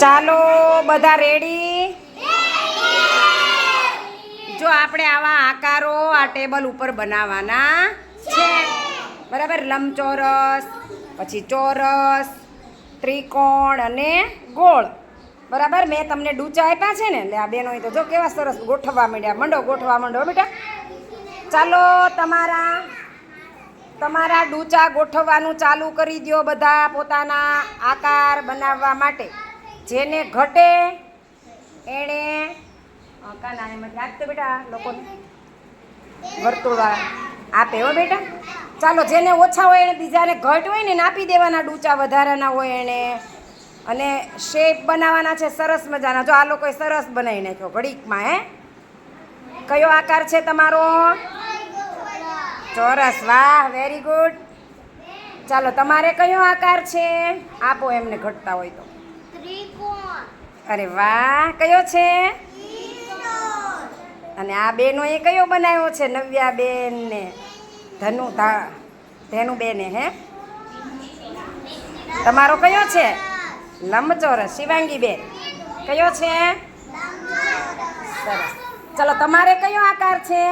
ચાલો, બધા રેડી જો આપણે આવા આકારો આ ટેબલ ઉપર બનાવવાના છે. બરાબર, લંબચોરસ, પછી ચોરસ, ત્રિકોણ અને ગોળ. બરાબર, મેં તમને ડૂચા આપ્યા છે ને, એટલે આ બેનો તો જો કેવા સરસ ગોઠવવા માંડ્યા. મંડો ગોઠવા માંડો બેટા. ચાલો, તમારા તમારા ડૂચા ગોઠવવાનું ચાલુ કરી દો બધા પોતાના આકાર બનાવવા માટે. જેને ઘટે એણે અ, કાના એમાંથી આપતો બેટા લોકોને? વર્તુળવાળા. આપે હો બેટા? ચાલો જેને ઓછા હોય એને બીજાને ઘટ હોય ને એને આપી દેવાના ડૂચા વધારાના હોય એને. અને શેપ બનાવવાના છે સરસ મજાના. જો આ લોકોએ સરસ બનાવી નાખ્યો ઘડીકમાં હે? કયો આકાર છે તમારો? ચોરસ. વાહ વેરી ગુડ ચાલો તમારે કયો આકાર છે? આપો એમને ઘટતા હોય તો. અરે વાહ કયો છે? અને આ બેનો એ કયો બનાવ્યો છે નવ્યા બેન ને ધનુ ધા ધેનુ બેને હે તમારો કયો છે? લંબચોરસ. શિવાંગી બેન કયો છે? સરસ. ચલો તમારે કયો આકાર છે?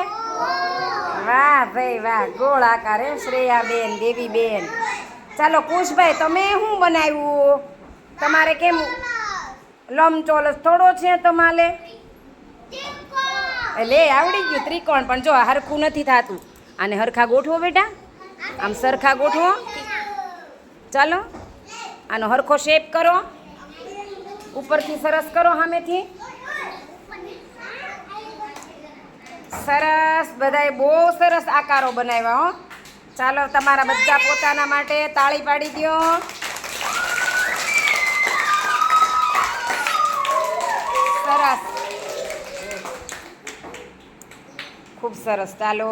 વાહ ભાઈ વાહ ગોળ આકાર હે શ્રેયા બેન દેવી બેન ચાલો કુશભાઈ તમે શું બનાવ્યું? તમારે કેમ લંબચોરસ થોડો છે તમારે? એટલે આવડી ગયું ત્રિકોણ, પણ જો હરખું નથી થતું. આને હરખા ગોઠવો બેટા. આમ સરખા ગોઠવો. ચાલો, આનો હરખો શેપ કરો. ઉપરથી સરસ કરો સામેથી. સરસ, બધાએ બહુ સરસ આકારો બનાવ્યા હો. ચાલો, તમારા બધા પોતાના માટે તાળી પાડી દો સરસ ખૂબ સરસ. ચાલો